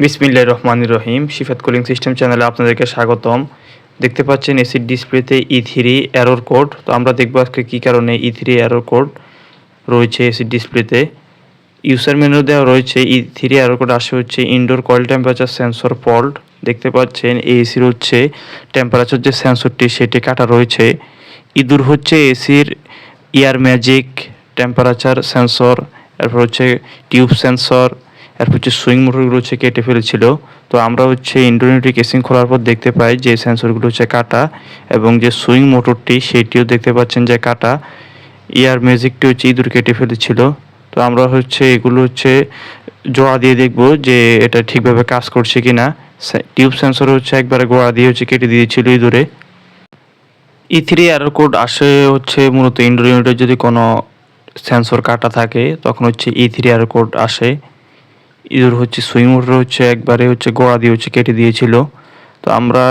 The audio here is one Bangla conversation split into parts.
বিসমিল্লাহ রহমান রহিম। সিফাত কুলিং সিস্টেম চ্যানেলে আপনাদেরকে স্বাগতম। দেখতে পাচ্ছেন এসির ডিসপ্লেতে ই থ্রি অ্যারোর কোড তো আমরা দেখব আজকে কী কারণে ই থ্রি অ্যারোর কোড রয়েছে এসির ডিসপ্লেতে। ইউসার মেনু দেওয়া রয়েছে ই থ্রি অ্যারোর কোড আসে হচ্ছে indoor coil temperature sensor fault দেখতে পাচ্ছেন এসির হচ্ছে টেম্পারেচার যে সেন্সরটি সেটি কাটা রয়েছে। ইঁদুর হচ্ছে এসির ইয়ার ম্যাজিক টেম্পারেচার সেন্সর এরপর হচ্ছে টিউব সেন্সর এরপর হচ্ছে সুইং মোটরগুলো হচ্ছে কেটে ফেলেছিল। তো আমরা হচ্ছে ইন্ডোনেটি কেসিং খোলার পর দেখতে পাই যে সেন্সরগুলো হচ্ছে কাটা এবং যে সুইং মোটরটি সেটিও দেখতে পাচ্ছেন যে কাটা। ইয়ার ম্যাজিকটি হচ্ছে ইঁদুর কেটে ফেলেছিল। তো আমরা হচ্ছে এগুলো হচ্ছে জোড়া দিয়ে দেখব যে এটা ঠিকভাবে কাজ করছে কি না টিউব সেন্সর হচ্ছে একবারে গোড়া দিয়ে হচ্ছে কেটে দিয়েছিল ইঁদুরে। ই থ্রি অ্যারো কোড আসে হচ্ছে মূলত ইনডোর ইউনিটের যদি কোনো সেন্সর কাটা থাকে, তখন হচ্ছে ই থ্রি অ্যারো কোড আসে। ইঁদুর হচ্ছে, সুইং হচ্ছে, একবারে হচ্ছে গোড়া দিয়ে হচ্ছে কেটে দিয়েছিল। তো আমরা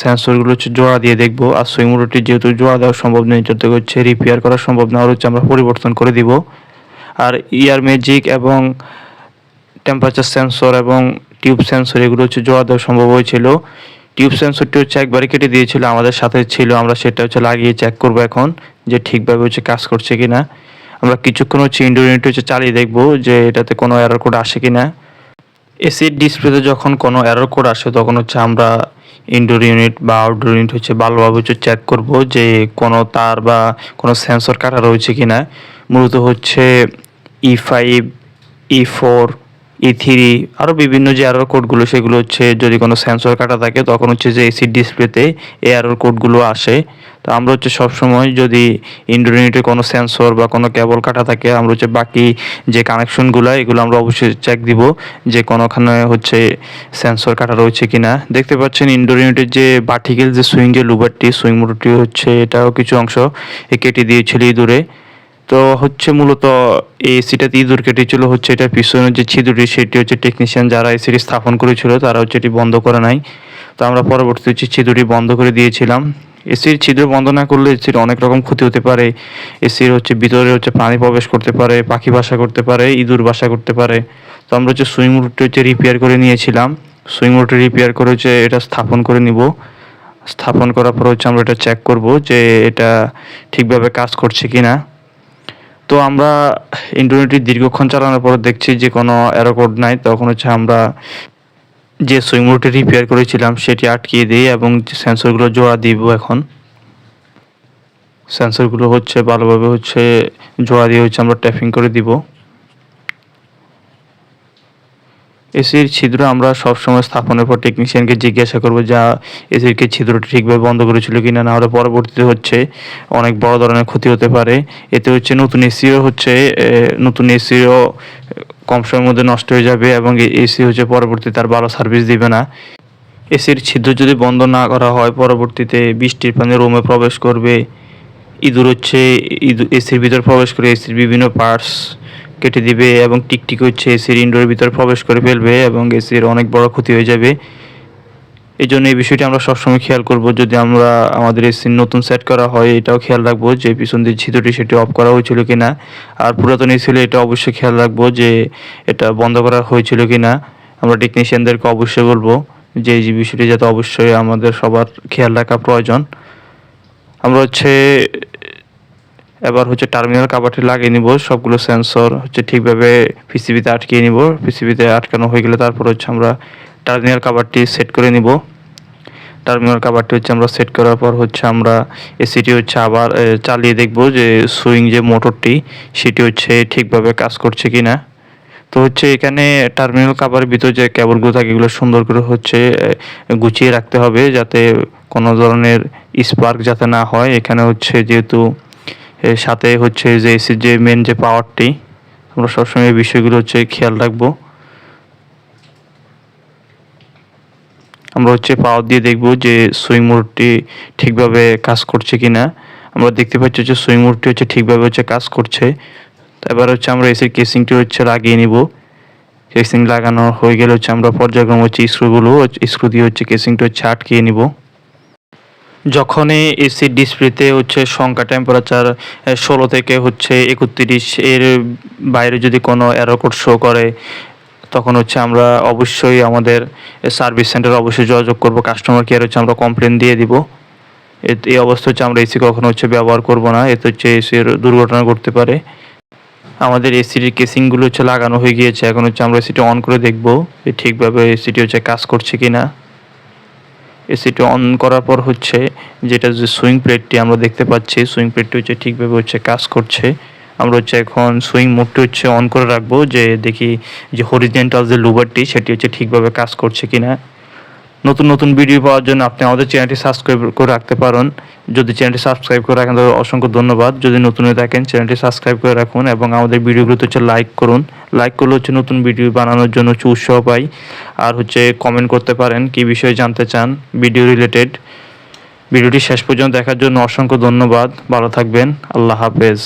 সেন্সরগুলো হচ্ছে জোড়া দিয়ে দেখব, আর সুইং যেহেতু জোড়া দেওয়া সম্ভব নেই যাতে হচ্ছে রিপেয়ার করা সম্ভব না, আর হচ্ছে আমরা পরিবর্তন করে দিব। আর ইয়ার ম্যাজিক এবং টেম্পারেচার সেন্সর এবং টিউব সেন্সর এগুলো হচ্ছে জোড়া দেওয়া সম্ভব হয়েছিল। টিউব সেন্সরটি হচ্ছে একবারে কেটে দিয়েছিল, আমাদের সাথে ছিল, আমরা সেটা হচ্ছে লাগিয়ে চেক করব এখন, যে ঠিকভাবে হচ্ছে কাজ করছে কিনা। আমরা কিছুক্ষণ হচ্ছে ইনডোর ইউনিট হচ্ছে চালিয়ে দেখব যে এটাতে কোনো এরর কোড আসে কি না এসির ডিসপ্লেতে যখন কোনো এরর কোড আসে, তখন হচ্ছে আমরা ইনডোর ইউনিট বা আউটডোর ইউনিট হচ্ছে ভালোভাবে হচ্ছে চেক করব যে কোনো তার বা কোনো সেন্সর কাটা রয়েছে কি না মূলত হচ্ছে E five E four E three আরও বিভিন্ন যে এরর কোডগুলো সেগুলো হচ্ছে যদি কোনো সেন্সর কাটা থাকে, তখন হচ্ছে যে এসি ডিসপ্লেতে এই এরর কোডগুলো আসে। তো আমরা হচ্ছে সবসময় যদি ইনডোর ইউনিটে কোনো সেন্সর বা কোনো কেবল কাটা থাকে, আমরা হচ্ছে বাকি যে কানেকশনগুলো এগুলো আমরা অবশ্যই চেক দিব যে কোনোখানে হচ্ছে সেন্সর কাটা রয়েছে কিনা। দেখতে পাচ্ছেন ইনডোর ইউনিটের যে ভার্টিক্যাল যে সুইং যে লুবারটি সুইং মোটরটি হচ্ছে এটাও কিছু অংশ এ কেটে দিয়েছিল ইঁদুরে। তো হচ্ছে মূলত এই এসিটাতে ইঁদুর কেটেছিল, হচ্ছে এটা পিছনের যে ছিদ্রটি, সেটি হচ্ছে টেকনিশিয়ান যারা এসিটি স্থাপন করেছিল, তারা হচ্ছে এটি বন্ধ করে নাই। তো আমরা পরবর্তী হচ্ছে ছিদ্রটি বন্ধ করে দিয়েছিলাম। এসির ছিদ্র বন্ধ না করলে এসির অনেক রকম ক্ষতি হতে পারে। এসির হচ্ছে ভিতরে হচ্ছে প্রাণী প্রবেশ করতে পারে, পাখি বাসা করতে পারে, ইঁদুর বাসা করতে পারে। তো আমরা হচ্ছে সুইং রুটটি হচ্ছে রিপেয়ার করে নিয়েছিলাম। সুইং রুটটি রিপেয়ার করে হচ্ছে এটা স্থাপন করে নিব। স্থাপন করার পর হচ্ছে আমরা এটা চেক করব যে এটা ঠিকভাবে কাজ করছে কিনা। তো আমরা ইন্টারনেটটি দীর্ঘক্ষণ চালানোর পর দেখছি যে কোনো অ্যারোকোড নাই। তখন হচ্ছে আমরা যে সুইং মোটরটি রিপেয়ার করেছিলাম, সেটি আটকিয়ে দিই এবং সেন্সরগুলো জোড়া দিব এখন সেন্সরগুলো হচ্ছে ভালোভাবে হচ্ছে জোড়া দিয়ে হচ্ছে আমরা ট্যাপিং করে দিব। এসির ছিদ্র আমরা সবসময় স্থাপনের পর টেকনিশিয়ানকে জিজ্ঞাসা করব যা এসির কে ছিদ্রটি ঠিকভাবে বন্ধ করেছিল কিনা, না হলে পরবর্তীতে হচ্ছে অনেক বড় ধরনের ক্ষতি হতে পারে। এতে হচ্ছে নতুন এসিও হচ্ছে নতুন এসিও কম সময়ের মধ্যে নষ্ট হয়ে যাবে এবং এসি হচ্ছে পরবর্তীতে তার ভালো সার্ভিস দিবে না। এসির ছিদ্র যদি বন্ধ না করা হয়, পরবর্তীতে বৃষ্টির পানি রুমে প্রবেশ করবে। ইঁদুর হচ্ছে ইঁদুর এসির ভিতর প্রবেশ করে এসির বিভিন্ন পার্টস কেটে দিবে এবং টিকটিক হচ্ছে এসির ইনডোরের ভিতর প্রবেশ করে ফেলবে এবং এসির অনেক বড় ক্ষতি হয়ে যাবে। এই জন্য এই বিষয়টি আমরা সবসময় খেয়াল করব। যদি আমরা আমাদের এসির নতুন সেট করা হয়, এটাও খেয়াল রাখব যে পিছন দিয়ে ছিদ্রটি সেটি অফ করা হয়েছিল কি না আর পুরাতন এসি হলে এটা অবশ্যই খেয়াল রাখব যে এটা বন্ধ করা হয়েছিল কি না আমরা টেকনিশিয়ানদেরকে অবশ্যই বলব যে এই বিষয়টি যাতে অবশ্যই আমাদের সবার খেয়াল রাখা প্রয়োজন। আমরা হচ্ছে এবার হচ্ছে টার্মিনাল কাভারটি লাগিয়ে নিব, সবগুলো সেন্সর হচ্ছে ঠিকভাবে পিসিবিতে আটকিয়ে নিব। পিসিবিতে আটকানো হয়ে গেলে তারপর হচ্ছে আমরা টার্মিনাল কাভারটি সেট করে নিব। টার্মিনাল কাভারটি হচ্ছে আমরা সেট করার পর হচ্ছে আমরা এসিটি হচ্ছে আবার চালিয়ে দেখব যে সুইং যে মোটরটি, সেটি হচ্ছে ঠিকভাবে কাজ করছে কি না তো হচ্ছে এখানে টার্মিনাল কাভারের ভিতরে যে কেবলগুলো থাকে, এগুলো সুন্দর করে হচ্ছে গুছিয়ে রাখতে হবে যাতে কোনো ধরনের স্পার্ক যাতে না হয়। এখানে হচ্ছে যেহেতু এর সাথে হচ্ছে যে এসির যে মেন যে পাওয়ারটি আমরা সবসময় এই বিষয়গুলো হচ্ছে খেয়াল রাখব। আমরা হচ্ছে পাওয়ার দিয়ে দেখব যে সুইং মোডটি ঠিকভাবে কাজ করছে কিনা। আমরা দেখতে পাচ্ছি যে সুইং মোডটি হচ্ছে ঠিকভাবে হচ্ছে কাজ করছে। এবার হচ্ছে আমরা এসির কেসিংটি হচ্ছে লাগিয়ে নিব। কেসিং লাগানো হয়ে গেলে হচ্ছে আমরা পর্যায়ক্রম হচ্ছে স্ক্রুগুলো স্ক্রু দিয়ে হচ্ছে কেসিংটা হচ্ছে আটকিয়ে নিব। যখনই এসি ডিসপ্লেতে হচ্ছে সংখ্যা টেম্পারেচার ষোলো থেকে হচ্ছে একত্রিশ এর বাইরে যদি কোনো অ্যারোকোড শো করে, তখন হচ্ছে আমরা অবশ্যই আমাদের সার্ভিস সেন্টারে অবশ্যই যোগাযোগ করব কাস্টমার কেয়ার হচ্ছে আমরা কমপ্লেন দিয়ে দিব। এই অবস্থা হচ্ছে আমরা এসি কখনো হচ্ছে ব্যবহার করব না, এতে হচ্ছে এসির দুর্ঘটনা ঘটতে পারে। আমাদের এসির কেসিংগুলো হচ্ছে লাগানো হয়ে গিয়েছে, এখন হচ্ছে আমরা এসিটি অন করে দেখব ঠিকভাবে এসিটি হচ্ছে কাজ করছে কি না এসিটি অন করার পর হচ্ছে যেটা যে সুইং প্লেটটি আমরা দেখতে পাচ্ছি সুইং প্লেটটি হচ্ছে ঠিকভাবে হচ্ছে কাজ করছে। আমরা হচ্ছে এখন সুইং মোডটি হচ্ছে অন করে রাখব যে দেখি যে হরিজেন্টাল যে লুবারটি সেটি হচ্ছে ঠিকভাবে কাজ করছে কিনা। নতুন নতুন ভিডিও পাওয়ার জন্য আপনি আমাদের চ্যানেলটি সাবস্ক্রাইব করে রাখতে পারেন। যদি চ্যানেলটি সাবস্ক্রাইব করে রাখেন, তাহলে অসংখ্য ধন্যবাদ। যদি নতুন হয়ে থাকেন চ্যানেলটি সাবস্ক্রাইব করে রাখুন এবং আমাদের ভিডিওগুলোতে হচ্ছে লাইক করুন। লাইক করলে হচ্ছে নতুন ভিডিও বানানোর জন্য হচ্ছে উৎসাহ পাই। আর হচ্ছে কমেন্ট করতে পারেন, কি বিষয়ে জানতে চান ভিডিও রিলেটেড ভিডিওটি শেষ পর্যন্ত দেখার জন্য অসংখ্য ধন্যবাদ। ভালো থাকবেন। আল্লাহ হাফেজ।